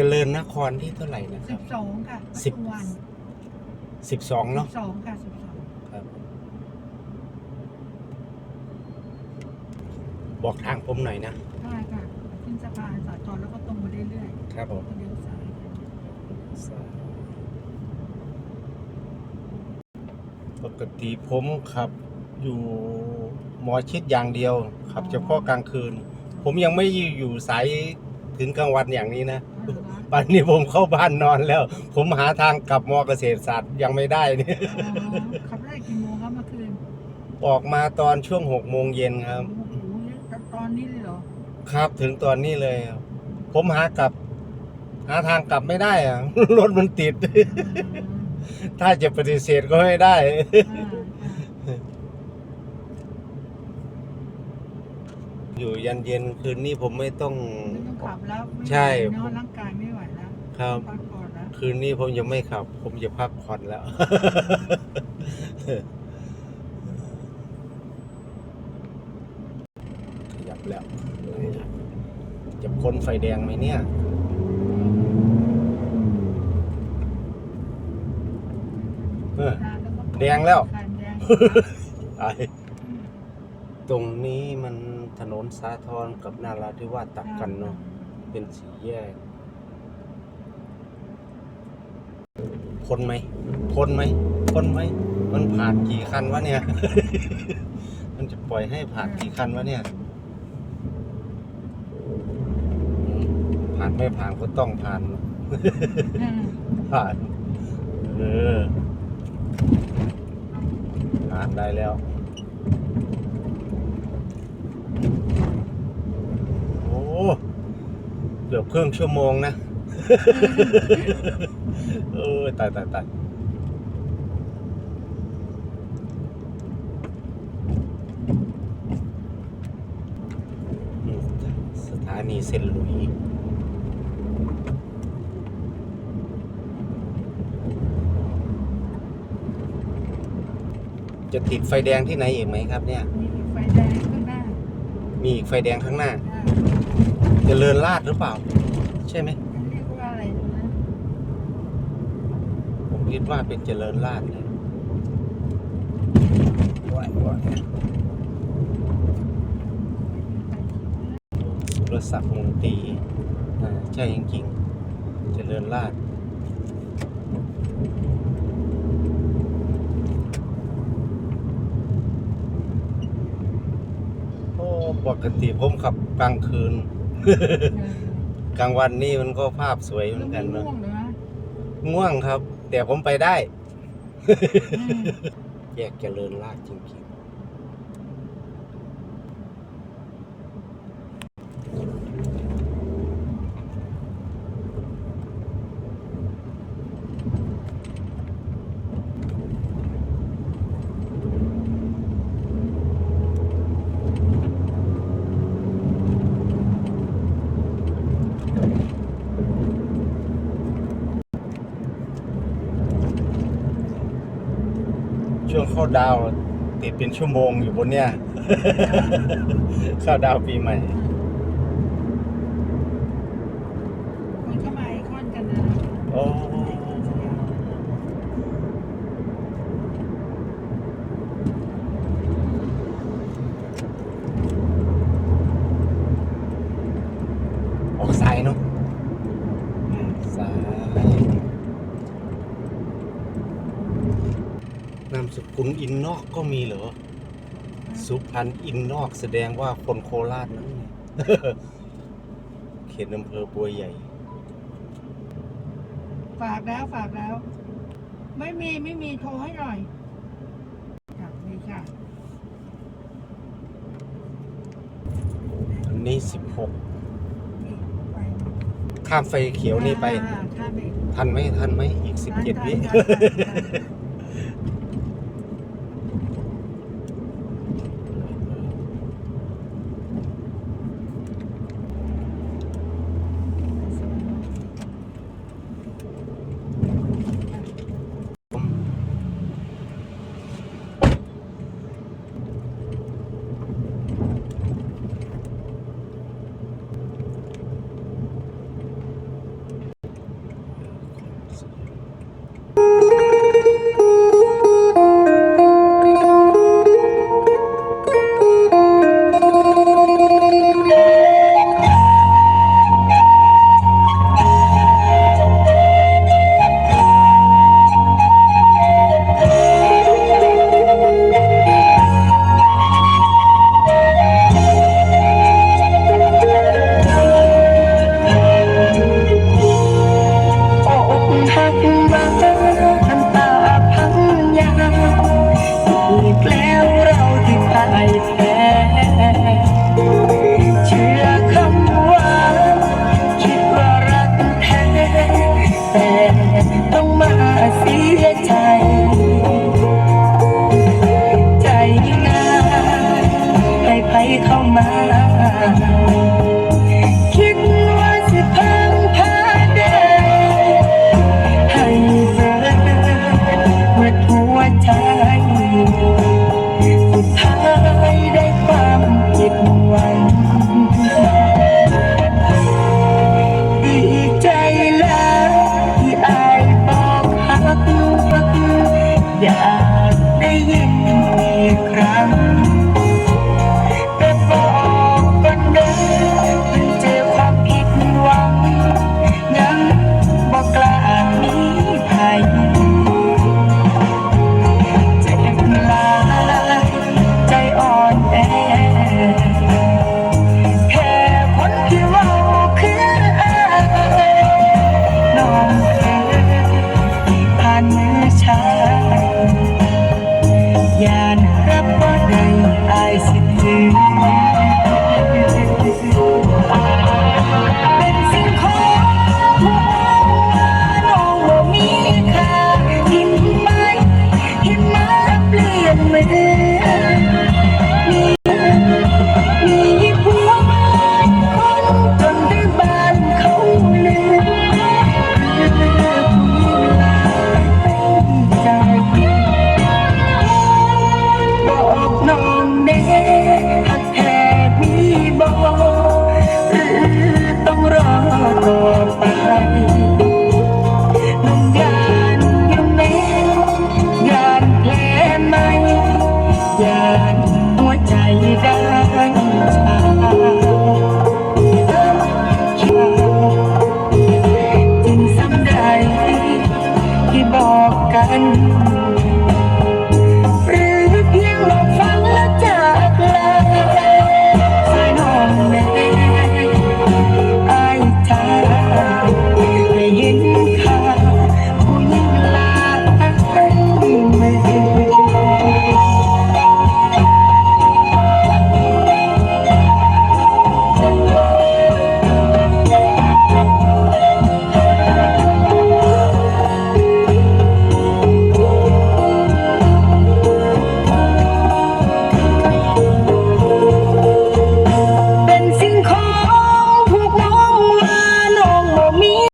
เจริญนครที่เท่าไหร่นะคสิรับบ สองค่ะสิบปทุมวันสิบสองสิเนาะบสองค่ะสิบสองครับ บอกทางผมหน่อยนะได้ค่ะขึ้นสะพานสาทรแล้วก็ตรงมาเรื่อยครับผม ๆเลี้ยวซ้ายค่ะปกติผมขับอยู่หมอชิดอย่างเดียวขับเฉพาะกลางคืน ผมยังไม่อยู่สาย ถึงกลางวันอย่างนี้นะอ๋อเหรอคะป่านนี้ผมเข้าบ้านนอนแล้ว ผมหาทางกลับมอเกษตรศาสตร์ยังไม่ได้เนี่ยอ๋อขับได้กี่โมงครับเมื่อคืนออกมาตอนช่วงหกโมงเย็นครับโอ้โหตอนนี้เลยเหรอครับถึงตอนนี้เลยครับผมหากลับ หาทางกลับไม่ได้อะรถมันติดอืมถ้าจะปฏิเสธก็ไม่ได้ อ่าอ่า อยู่ยันเย็นคืนนี้ผมไม่ต้อง ไม่ต้องขับแล้วไม่ใช่ไหวเนอะร่างกายไม่ไหวแล้วครับ พักผ่อนแล้วคืนนี้ผมจะไม่ขับ ผมจะพักผ่อนแล้ว ขยับแล้ว จะพ้นไฟแดงไหมเนี่ย เออ แดงแล้ว คันแดงไอ ตรงนี้มันถนนสาทรกับนาราธิวาสตัดกันเนาะเป็นสี่แยกพ้นไหมพ้นไหมพ้นไหม มันผ่านกี่คันวะเนี่ย มันจะปล่อยให้ผ่านกี่คันวะเนี่ยอืมผ่านไม่ผ่านก็ต้องผ่านอืมผ่าน เออ ผ่านได้แล้ว โอ้ เกือบครึ่งชั่วโมงนะ เออตายตายตายอืมสถานีเส้นหลุยจะติดไฟแดงที่ไหนอีกไหมครับเนี่ย มีไฟแดงข้างหน้า มีอีกไฟแดงข้างหน้าอ่า เจะเลินลาดหรือเปล่า ใช่ไหมเรียกว่าอะไรนะผมคิดว่าเป็นเจริญราษฎร์เลยว้ายว้ายสุรศักดิ์มงตรีอ่าใช่จริงๆ เจริญราษฎร์โอ้ปกติผมขับกลางคืน กลางวันนี่มันก็ภาพสวยเหมืแล้อวนไม่กันเนอะง่วงเหรอฮะง่วงครับ แต่ผมไปได้อืมแยกเจริญราษฎร์จริงๆ ข้าดาวน์ติดเป็นชั่วโมงอยู่บนเนี่ยเข้าดาวน์ปีใหม่คนเข้ามาไอคอนกันนะ โอ้ ไอคอนสยาม ออกซ้ายเนาะซ้าย นามสกุลอินนอกก็มีเหรอ สุพรรณอินนอกแสดงว่าคนโคราชนั้นเนี่ยเขตอำเภอบัวใหญ่ ฝากแล้วฝากแล้ว ไม่มีไม่มีโทรให้หน่อยครับนี่ค่ะ อันนี้นี่ไป16ข้ามไฟเขียวนี่ไปอ่าข้ามไปทันไหมทันไหมอีก17วิ ทันทันทันทัน time. one.